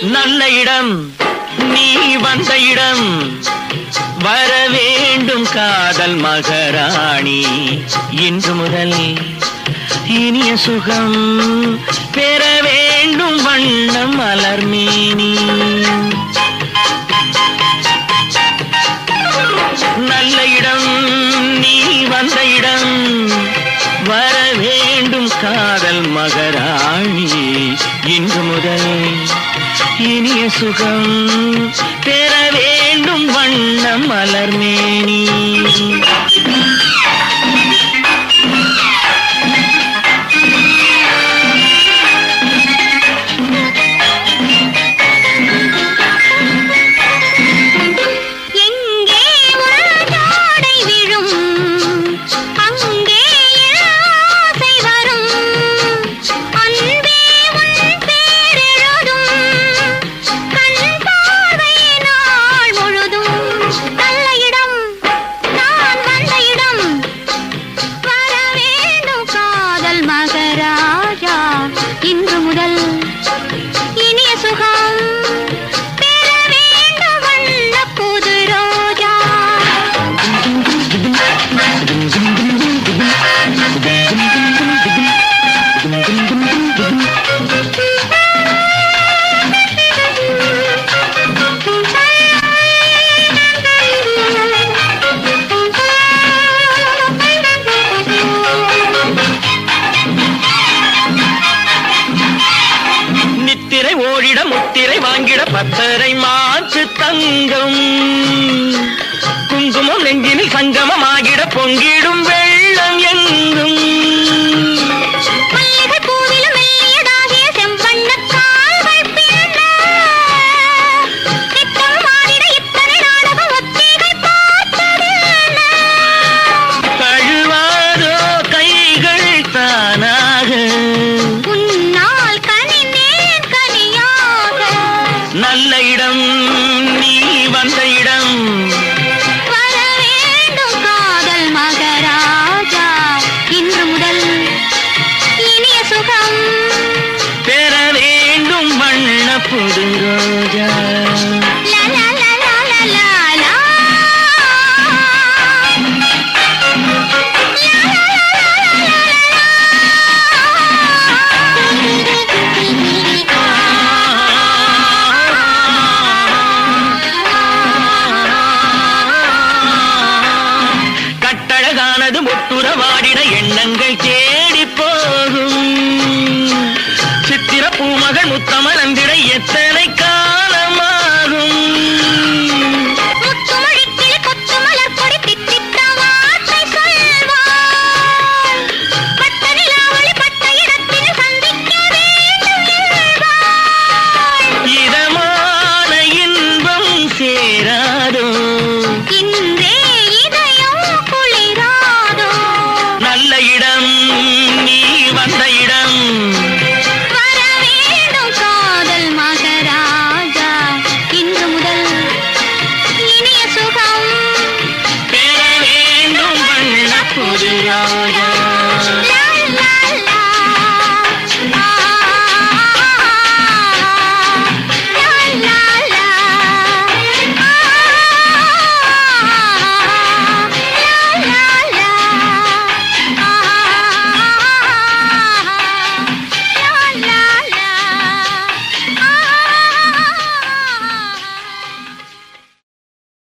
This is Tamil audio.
நல்ல இடம் நீ வந்த இடம். வர வேண்டும் காதல் மகராணி. இன்று முதல் இனிய சுகம் பெற வேண்டும் வண்ணம் மலர்மேனி மகராணி இன்று முதலே இனிய சுகம் பெற வேண்டும் வண்ணம் மலர்மேனி. பத்தரை மாற்று தங்கம். குங்குமம் நெஞ்சினில் சங்கமமாகிட பொங்கிடும் கொடுங்கோயா கட்டழகானது முட்டுறவாடின எண்ணங்கள் தேடி போகும்.